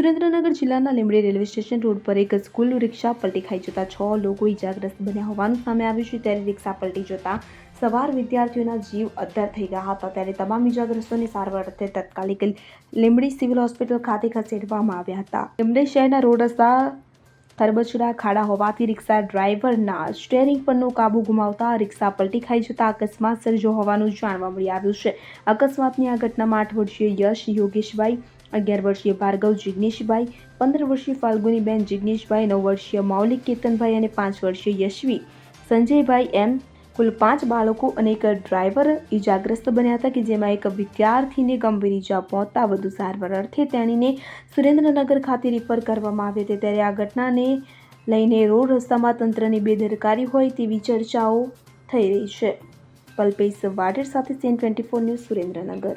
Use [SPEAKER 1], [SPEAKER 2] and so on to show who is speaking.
[SPEAKER 1] સુરેન્દ્રનગર જિલ્લાના Limbdi railway station road પર એક સ્કૂલ રિક્ષા પલટી ખાઈ જતા છ લોકો ઇજાગ્રસ્ત બન્યા હોવાનું સામે આવ્યું છે. ત્યારે રિક્ષા પલટી જતા સવાર વિદ્યાર્થીઓના જીવ અદ્ધર થઈ ગયા હતા. ત્યારે તમામ ઇજાગ્રસ્તોને સારવાર અર્થે તાત્કાલિક લીંબડી સિવિલ હોસ્પિટલ ખાતે ખસેડવામાં આવ્યા હતા. લીંબડી શહેરના રોડ રસ્તા ખરબચડા ખાડા હોવાથી રિક્ષા ડ્રાઈવરના સ્ટેરિંગ પરનો કાબુ ગુમાવતા રિક્ષા પલટી ખાઈ જતા અકસ્માત સર્જો હોવાનું જાણવા મળી આવ્યું છે. અકસ્માતની આ ઘટનામાં આઠ વર્ષીય યશ યોગેશભાઈ અગિયાર વર્ષીય ભાર્ગવ જિગ્નેશભાઈ, પંદર વર્ષીય ફાલ્ગુનીબેન જિગ્નેશભાઈ, નવ વર્ષીય મૌલિક કેતનભાઈ અને પાંચ વર્ષીય યશવી. સંજયભાઈ એમ કુલ પાંચ બાળકો અને એક ડ્રાઈવર ઇજાગ્રસ્ત બન્યા હતા કે જેમાં એક વિદ્યાર્થીને ગંભીર ઇજા પહોંચતા વધુ સારવાર અર્થે તેણીને સુરેન્દ્રનગર ખાતે રિફર કરવામાં આવી હતી. ત્યારે આ ઘટનાને લઈને રોડ રસ્તામાં તંત્રની બેદરકારી હોય તેવી ચર્ચાઓ થઈ રહી છે. પલ્પેશ વાઢેર સાથે CN twenty four news Surendranagar.